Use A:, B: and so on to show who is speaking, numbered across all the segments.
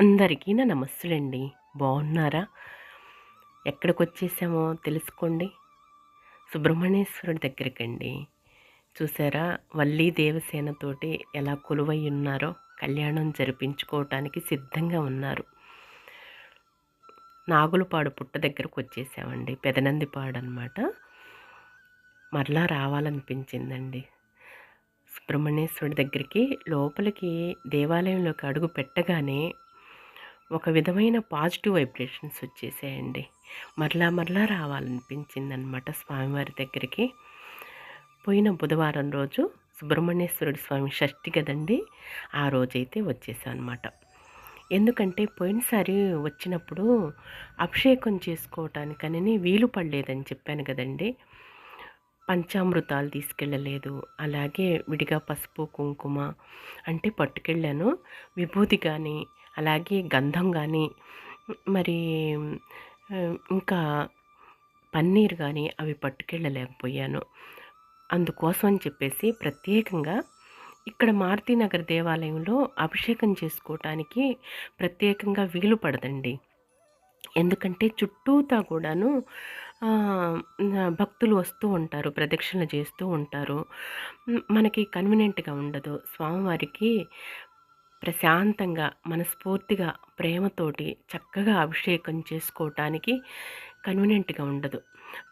A: అందరికీ నా నమస్తులండి. బాగున్నారా ఎక్కడికి వచ్చేసామో తెలుసుకోండి. సుబ్రహ్మణ్యేశ్వరుడి దగ్గరికండి. చూసారా? వల్లీ దేవసేనతోటి ఎలా కొలువై ఉన్నారో కళ్యాణం జరిపించుకోవటానికి సిద్ధంగా ఉన్నారు. నాగులపాడు పుట్ట దగ్గరకు వచ్చేసామండి పెదనందిపాడు అనమాట మరలా రావాలనిపించిందండి. సుబ్రహ్మణ్యేశ్వరుడి దగ్గరికి లోపలికి దేవాలయంలోకి అడుగు పెట్టగానే ఒక విధమైన పాజిటివ్ వైబ్రేషన్స్ వచ్చేసాయండి. మరలా మరలా రావాలనిపించిందనమాట స్వామివారి దగ్గరికి. పోయిన బుధవారం రోజు సుబ్రహ్మణ్యేశ్వరుడు స్వామి షష్ఠి కదండి ఆ రోజైతే వచ్చేసాం అనమాట ఎందుకంటే పోయినసారి వచ్చినప్పుడు అభిషేకం చేసుకోవటానికని వీలు పడలేదని చెప్పాను కదండి. పంచామృతాలు తీసుకెళ్ళలేదు అలాగే విడిగా పసుపు కుంకుమ అంటే పట్టుకెళ్ళాను. విభూతి కానీ అలాగే గంధం కానీ మరి ఇంకా పన్నీర్ కానీ అవి పట్టుకెళ్ళలేకపోయాను. అందుకోసం అని చెప్పేసి ప్రత్యేకంగా ఇక్కడ మారుతీనగర్ దేవాలయంలో అభిషేకం చేసుకోవటానికి ప్రత్యేకంగా వీలు పడదండి. ఎందుకంటే చుట్టూతా కూడాను భక్తులు వస్తూ ఉంటారు ప్రదక్షిణలు చేస్తూ ఉంటారు. మనకి కన్వీనెంట్గా ఉండదు. స్వామివారికి ప్రశాంతంగా మనస్ఫూర్తిగా ప్రేమతోటి చక్కగా అభిషేకం చేసుకోవటానికి కన్వీనెంట్గా ఉండదు.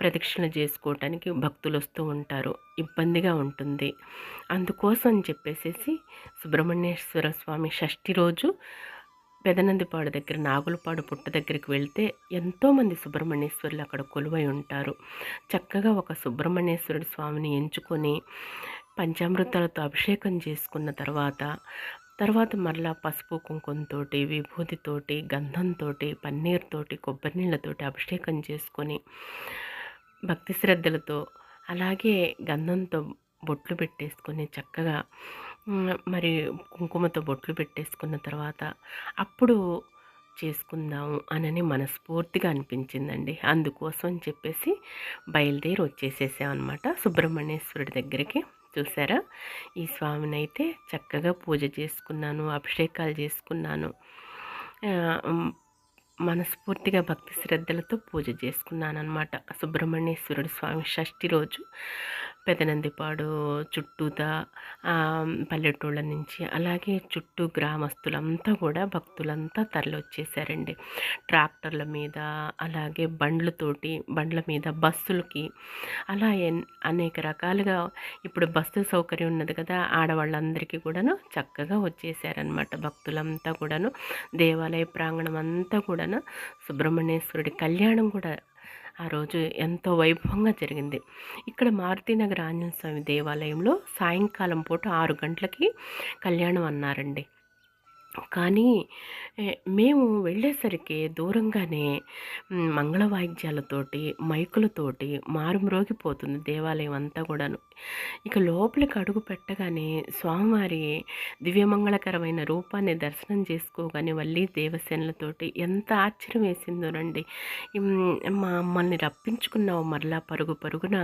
A: ప్రదక్షిణ చేసుకోవటానికి భక్తులు వస్తూ ఉంటారు. ఇబ్బందిగా ఉంటుంది. అందుకోసం చెప్పేసేసి సుబ్రహ్మణ్యేశ్వర స్వామి షష్ఠి రోజు పెదనందిపాడు దగ్గర నాగులపాడు పుట్ట దగ్గరికి వెళ్తే ఎంతోమంది సుబ్రహ్మణ్యేశ్వరులు అక్కడ కొలువై ఉంటారు. చక్కగా ఒక సుబ్రహ్మణ్యేశ్వరుడు స్వామిని ఎంచుకొని పంచామృతాలతో అభిషేకం చేసుకున్న తర్వాత తర్వాత మరలా పసుపు కుంకుమతోటి విభూతితోటి గంధంతో పన్నీర్తోటి కొబ్బరి నీళ్ళతోటి అభిషేకం చేసుకొని భక్తి శ్రద్ధలతో అలాగే గంధంతో బొట్లు పెట్టేసుకొని చక్కగా మరి కుంకుమతో బొట్లు పెట్టేసుకున్న తర్వాత అప్పుడు చేసుకుందాము అనని మనస్ఫూర్తిగా అనిపించిందండి. అందుకోసం చెప్పేసి బయలుదేరి వచ్చేసేసామన్నమాట సుబ్రహ్మణ్యేశ్వరుడి దగ్గరికి. చూసారా? ఈ స్వామిని అయితే చక్కగా పూజ చేసుకున్నాను అభిషేకాలు చేసుకున్నాను. మనస్ఫూర్తిగా భక్తి శ్రద్ధలతో పూజ చేసుకున్నాను అనమాట సుబ్రహ్మణ్యేశ్వరుడు స్వామి షష్ఠి రోజు. పెదనందిపాడు చుట్టూతా పల్లెటూళ్ళ నుంచి అలాగే చుట్టూ గ్రామస్తులంతా కూడా భక్తులంతా తరలి వచ్చేసారండి ట్రాక్టర్ల మీద అలాగే బండ్లతోటి బండ్ల మీద బస్సులకి అలా అనేక రకాలుగా ఇప్పుడు బస్సు సౌకర్యం ఉన్నది కదా ఆడవాళ్ళందరికీ కూడాను చక్కగా వచ్చేసారనమాట భక్తులంతా కూడాను. దేవాలయ ప్రాంగణం అంతా కూడాను సుబ్రహ్మణ్యేశ్వరుడి కళ్యాణం కూడా ఆ రోజు ఎంతో వైభవంగా జరిగింది. ఇక్కడ మారుతీనగర్ ఆంజనేయ స్వామి దేవాలయంలో సాయంకాలం పూట ఆరు గంటలకి కళ్యాణం అన్నారండి. కానీ మేము వెళ్ళేసరికి దూరంగానే మంగళ వాయిద్యాలతోటి మైకులతోటి మారుమ్రోగిపోతుంది దేవాలయం అంతా కూడాను. ఇక లోపలికి అడుగు పెట్టగానే స్వామివారి దివ్యమంగళకరమైన రూపాన్ని దర్శనం చేసుకోగానే వల్లి దేవసేనలతోటి ఎంత ఆశ్చర్యం వేసిందోనండి మా మమ్మల్ని రప్పించుకున్నావు మరలా పరుగు పరుగున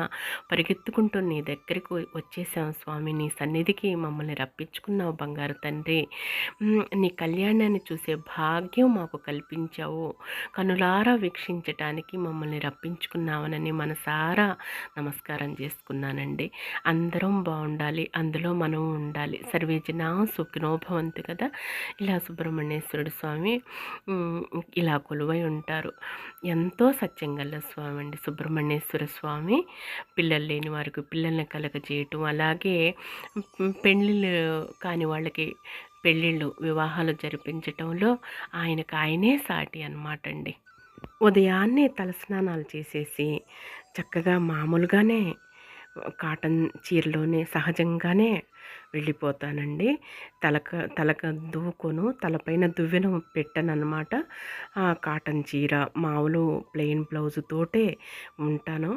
A: పరిగెత్తుకుంటూ నీ దగ్గరికి వచ్చేసాం స్వామి. నీ సన్నిధికి మమ్మల్ని రప్పించుకున్నావు బంగారు తండ్రి. నీ కళ్యాణాన్ని చూసే భాగ్యం మాకు కల్పించావు. కనులారా వీక్షించటానికి మమ్మల్ని రప్పించుకున్నావనని మనసారా నమస్కారం చేసుకున్నానండి. అందరం బాగుండాలి అందులో మనం ఉండాలి. సర్వేజన సుఖినోభవంతు కదా? ఇలా సుబ్రహ్మణ్యేశ్వరుడు స్వామి ఇలా కొలువై ఉంటారు. ఎంతో సత్యం గల స్వామి అండి సుబ్రహ్మణ్యేశ్వర స్వామి. పిల్లలు లేని వారికి పిల్లల్ని కలగజేయటం అలాగే పెళ్ళిళ్ళు కాని వాళ్ళకి పెళ్ళిళ్ళు వివాహాలు జరిపించటంలో ఆయనకు ఆయనే సాటి అనమాట అండి ఉదయాన్నే తలస్నానాలు చేసేసి చక్కగా మామూలుగానే కాటన్ చీరలోనే సహజంగానే వెళ్ళిపోతానండి. తలక తలక దువ్వుకొను. తలపైన దువ్వెన పెట్టనమాట కాటన్ చీర మామూలు ప్లెయిన్ బ్లౌజ్ తోటే ఉంటాను.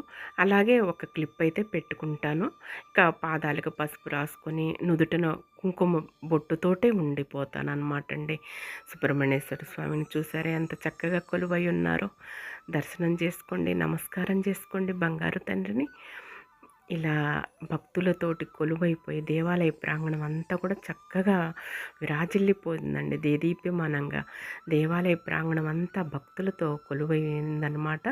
A: అలాగే ఒక క్లిప్ అయితే పెట్టుకుంటాను. ఇక పాదాలకు పసుపు రాసుకొని నుదుటన కుంకుమ బొట్టుతోటే ఉండిపోతాను అనమాట అండి సుబ్రహ్మణ్యేశ్వర స్వామిని చూసారే ఎంత చక్కగా కొలువై ఉన్నారో. దర్శనం చేసుకోండి నమస్కారం చేసుకోండి బంగారు తండ్రిని. ఇలా భక్తులతోటి కొలువైపోయి దేవాలయ ప్రాంగణం అంతా కూడా చక్కగా విరాజిల్లిపోయిందండి. దేదీప్యమానంగా దేవాలయ ప్రాంగణం అంతా భక్తులతో కొలువైందనమాట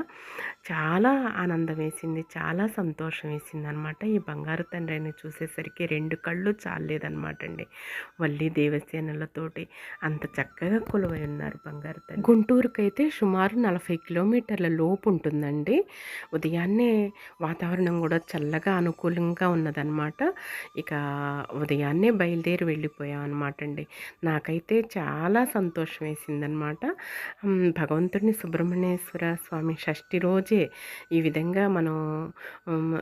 A: చాలా ఆనందం వేసింది చాలా సంతోషం వేసింది అనమాట ఈ బంగారు తండ్రిని చూసేసరికి రెండు కళ్ళు చాలేదనమాట అండి. వల్లి దేవసేనలతోటి అంత చక్కగా కొలువై ఉన్నారు బంగారు తండ్రి. గుంటూరుకైతే సుమారు నలభై కిలోమీటర్ల లోపు ఉంటుందండి ఉదయాన్నే వాతావరణం కూడా చల్లగా అనుకూలంగా ఉన్నదనమాట ఇక ఉదయాన్నే బయలుదేరి వెళ్ళిపోయాం అనమాట అండి నాకైతే చాలా సంతోషం వేసిందనమాట భగవంతుడిని సుబ్రహ్మణ్యేశ్వర స్వామి షష్ఠి రోజే ఈ విధంగా మనం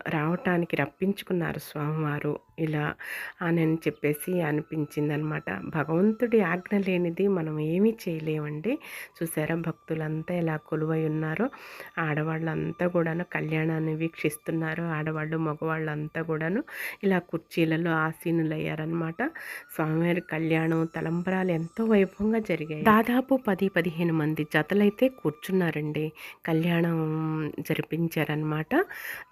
A: రావటానికి రప్పించుకున్నారు స్వామివారు. ఇలా అని చెప్పేసి అనిపించింది అనమాట భగవంతుడి ఆజ్ఞ లేనిది మనం ఏమీ చేయలేమండి. చూసారా భక్తులంతా ఎలా కొలువై ఉన్నారో ఆడవాళ్ళంతా కూడాను కళ్యాణాన్ని వీక్షిస్తున్నారు. ఆడవాళ్ళు మగవాళ్ళంతా కూడాను ఇలా కుర్చీలలో ఆసీనులయ్యారనమాట. స్వామివారి కళ్యాణం తలంబరాలు ఎంతో వైభవంగా జరిగాయి. దాదాపు పది పదిహేను మంది జతలైతే కూర్చున్నారండి. కళ్యాణం జరిపించారనమాట.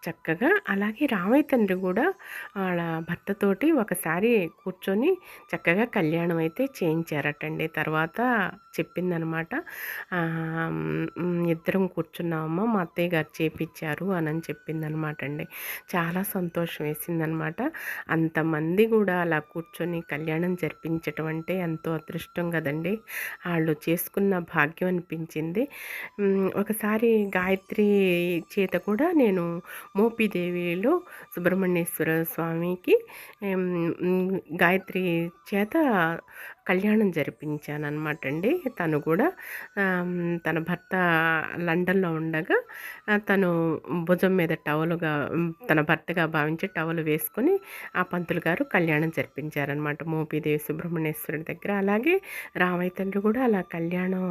A: చక్కగా అలాగే రామయ్య తండ్రి కూడా వాళ్ళ భర్తతోటి ఒకసారి కూర్చొని చక్కగా కళ్యాణం అయితే చేయించారటండి. తర్వాత చెప్పిందనమాట ఇద్దరం కూర్చున్నామమ్మా మా అత్తయ్య గారు చేపించారు అని చెప్పిందనమాట అండి చాలా సంతోషం వేసిందనమాట. అంతమంది కూడా అలా కూర్చొని కళ్యాణం జరిపించటం అంటే ఎంతో అదృష్టం కదండి. వాళ్ళు చేసుకున్న భాగ్యం అనిపించింది. ఒకసారి గాయత్రి చేత కూడా నేను మోపిదేవిలో సుబ్రహ్మణ్యేశ్వర స్వామికి గాయత్రి చేత కళ్యాణం జరిపించాను అనమాట అండి తను కూడా తన భర్త లండన్లో ఉండగా తను భుజం మీద టవలుగా తన భర్తగా భావించి టవలు వేసుకొని ఆ పంతులు గారు కళ్యాణం జరిపించారనమాట మోపిదేవి సుబ్రహ్మణ్యేశ్వరుడి దగ్గర. అలాగే రామయ్య తండ్రి కూడా అలా కళ్యాణం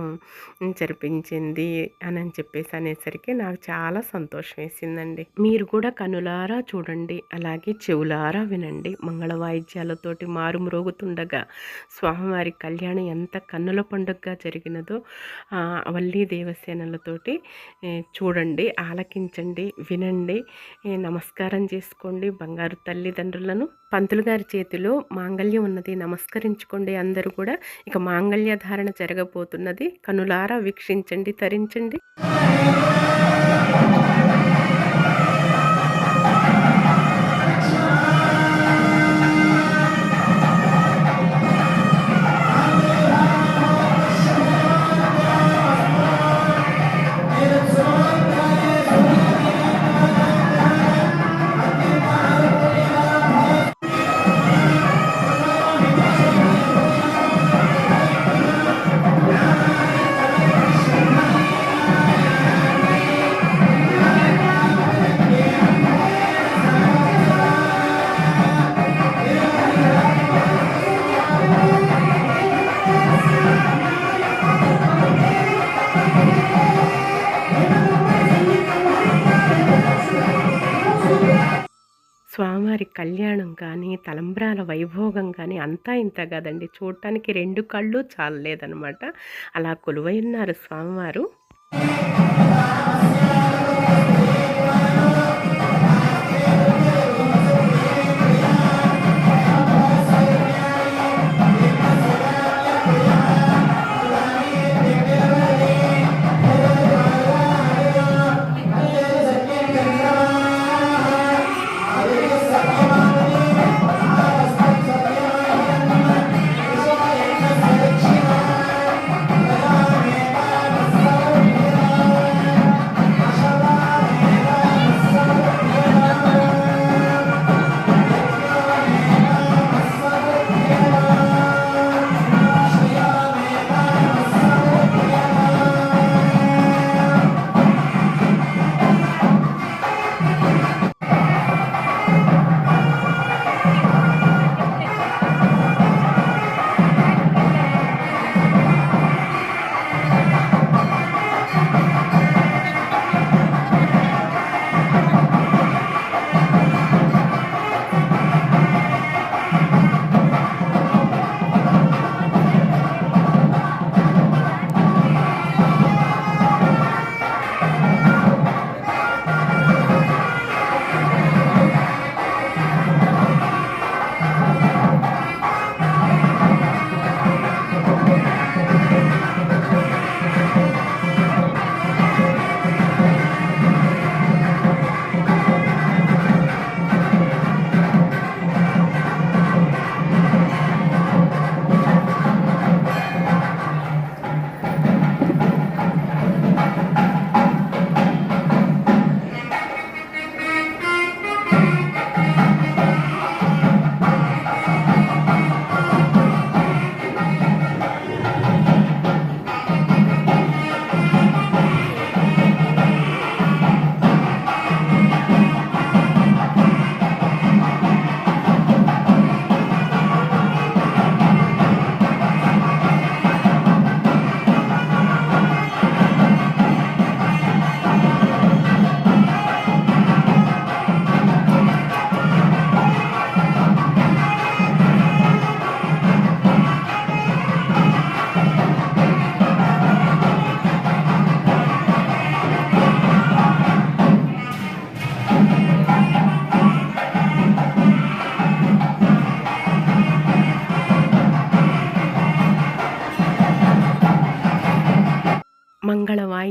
A: జరిపించింది అని అని చెప్పేసి అనేసరికి నాకు చాలా సంతోషం వేసిందండి. మీరు కూడా కనులారా చూడండి. అలాగే చెవులారా వినండి. మంగళ వాయిద్యాలతోటి మారుమ్రోగుతుండగా స్వామి స్వామివారి కళ్యాణం ఎంత కన్నుల పండుగగా జరిగినదో వల్లీ దేవసేనలతోటి చూడండి ఆలకించండి వినండి నమస్కారం చేసుకోండి. బంగారు తల్లిదండ్రులను పంతులు గారి చేతిలో మాంగళ్యం ఉన్నది నమస్కరించుకోండి అందరూ కూడా. ఇక మాంగళ్య ధారణ జరగబోతున్నది. కనులారా వీక్షించండి తరించండి. కానీ వైభోగం కానీ అంతా ఇంత కదండి. చూడటానికి రెండు కళ్ళు చాలలేదనమాట అలా కొలువై ఉన్నారు స్వామివారు.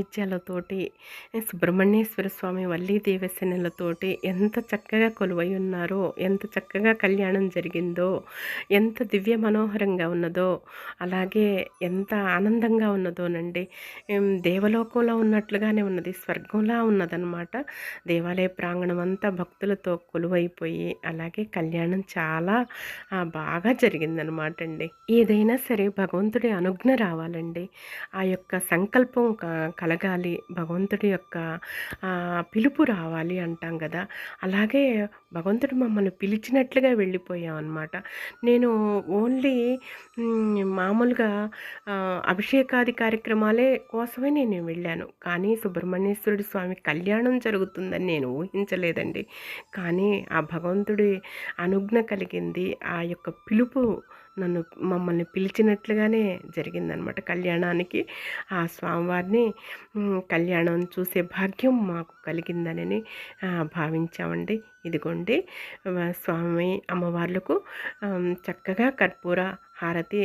A: మంగళ వాయిద్యాలతోటి సుబ్రహ్మణ్యేశ్వర స్వామి వల్లీ దేవసేనలతోటి ఎంత చక్కగా కొలువై ఉన్నారో ఎంత చక్కగా కళ్యాణం జరిగిందో ఎంత దివ్య మనోహరంగా ఉన్నదో అలాగే ఎంత ఆనందంగా ఉన్నదోనండి. దేవలోకంలో ఉన్నట్లుగానే ఉన్నది స్వర్గంలా ఉన్నదనమాట దేవాలయ ప్రాంగణం అంతా భక్తులతో కొలువైపోయి అలాగే కళ్యాణం చాలా బాగా జరిగిందనమాట అండి ఏదైనా సరే భగవంతుడి అనుజ్ఞ రావాలండి. ఆ యొక్క సంకల్పం కలగాలి భగవంతుడి యొక్క పిలుపు రావాలి అంటాం కదా. అలాగే భగవంతుడు మమ్మల్ని పిలిచినట్లుగా వెళ్ళిపోయాం అనమాట నేను ఓన్లీ మామూలుగా అభిషేకాది కార్యక్రమాలే కోసమే నేను వెళ్ళాను. కానీ సుబ్రహ్మణ్యేశ్వరుడు స్వామి కళ్యాణం జరుగుతుందని నేను ఊహించలేదండి. కానీ ఆ భగవంతుడి అనుజ్ఞ కలిగింది ఆ యొక్క పిలుపు నన్ను మమ్మల్ని పిలిచినట్లుగానే జరిగిందనమాట కళ్యాణానికి. ఆ స్వామివారిని కళ్యాణం చూసే భాగ్యం మాకు కలిగిందని భావించామండి. ఇదిగోండి స్వామి అమ్మవార్లకు చక్కగా కర్పూర హారతి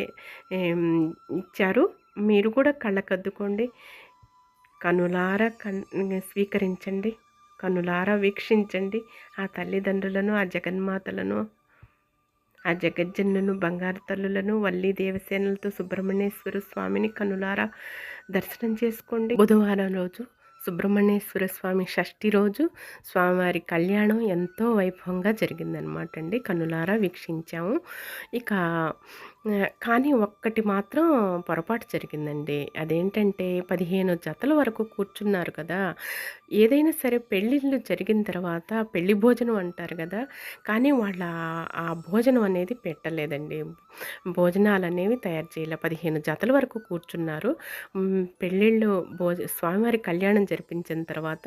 A: ఇచ్చారు. మీరు కూడా కళ్ళకద్దుకోండి. కనులార కన్ స్వీకరించండి. కనులారా వీక్షించండి. ఆ తల్లిదండ్రులను ఆ జగన్మాతలను ఆ జగజ్జనులను బంగారు తల్లులను వల్లి దేవసేనలతో సుబ్రహ్మణ్యేశ్వర స్వామిని కనులారా దర్శనం చేసుకోండి. బుధవారం రోజు సుబ్రహ్మణ్యేశ్వర స్వామి షష్ఠి రోజు స్వామివారి కళ్యాణం ఎంతో వైభవంగా జరిగిందనమాట అండి. కనులారా వీక్షించాము. ఇక కానీ ఒక్కటి మాత్రం పొరపాటు జరిగిందండి. అదేంటంటే పదిహేను జతల వరకు కూర్చున్నారు కదా! ఏదైనా సరే పెళ్ళిళ్ళు జరిగిన తర్వాత పెళ్ళి భోజనం అంటారు కదా! కానీ వాళ్ళ ఆ భోజనం అనేది పెట్టలేదండి. భోజనాలు అనేవి తయారు చేయలే. పదిహేను జతల వరకు కూర్చున్నారు. పెళ్ళిళ్ళు భోజ స్వామివారి కళ్యాణం జరిపించిన తర్వాత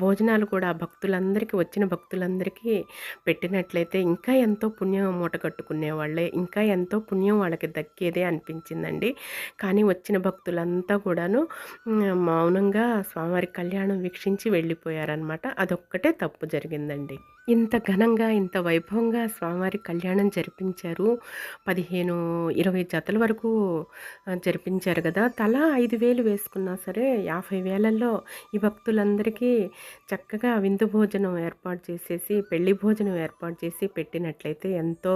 A: భోజనాలు కూడా భక్తులందరికీ వచ్చిన భక్తులందరికీ పెట్టినట్లయితే ఇంకా ఎంతో పుణ్యం మూట కట్టుకునే వాళ్ళే ఇంకా ఎంతో పుణ్యం వాళ్ళకి దక్కేదే అనిపించిందండి. కానీ వచ్చిన భక్తులంతా కూడాను మౌనంగా స్వామివారి కళ్యాణం వీక్షించి వెళ్ళిపోయారనమాట అదొక్కటే తప్పు జరిగిందండి. ఇంత ఘనంగా ఇంత వైభవంగా స్వామివారి కళ్యాణం జరిపించారు. పదిహేను ఇరవై జతల వరకు జరిపించారు కదా. తలా ఐదు వేలు వేసుకున్నా సరే యాభై వేలల్లో ఈ భక్తులందరికీ చక్కగా విందు భోజనం ఏర్పాటు చేసేసి పెళ్ళి భోజనం ఏర్పాటు చేసి పెట్టినట్లయితే ఎంతో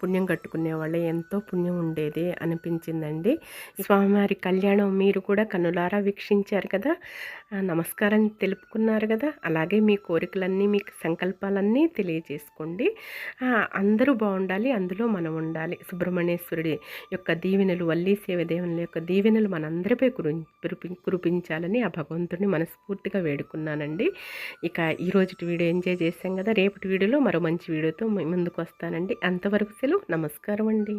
A: పుణ్యం కట్టుకునే వాళ్ళే ఎంతో పుణ్యం ఉండేది అనిపించిందండి. స్వామివారి కళ్యాణం మీరు కూడా కనులారా వీక్షించారు కదా? నమస్కారం తెలుపుకున్నారు కదా? అలాగే మీ కోరికలన్నీ మీకు సంకల్పాలన్నీ తెలియజేసుకోండి. అందరూ బాగుండాలి అందులో మనం ఉండాలి. సుబ్రహ్మణ్యేశ్వరుడి యొక్క దీవెనలు వల్లీ సేవదేవుల యొక్క దీవెనలు మనందరిపై కురి కురిపించాలని ఆ భగవంతుడిని మనస్ఫూర్తిగా వేడుకున్నానండి. ఇక ఈరోజు వీడియో ఎంజాయ్ చేశాం కదా? రేపటి వీడియోలో మరో మంచి వీడియోతో ముందుకు వస్తానండి. అంతవరకు సెలవు నమస్కారం అండి.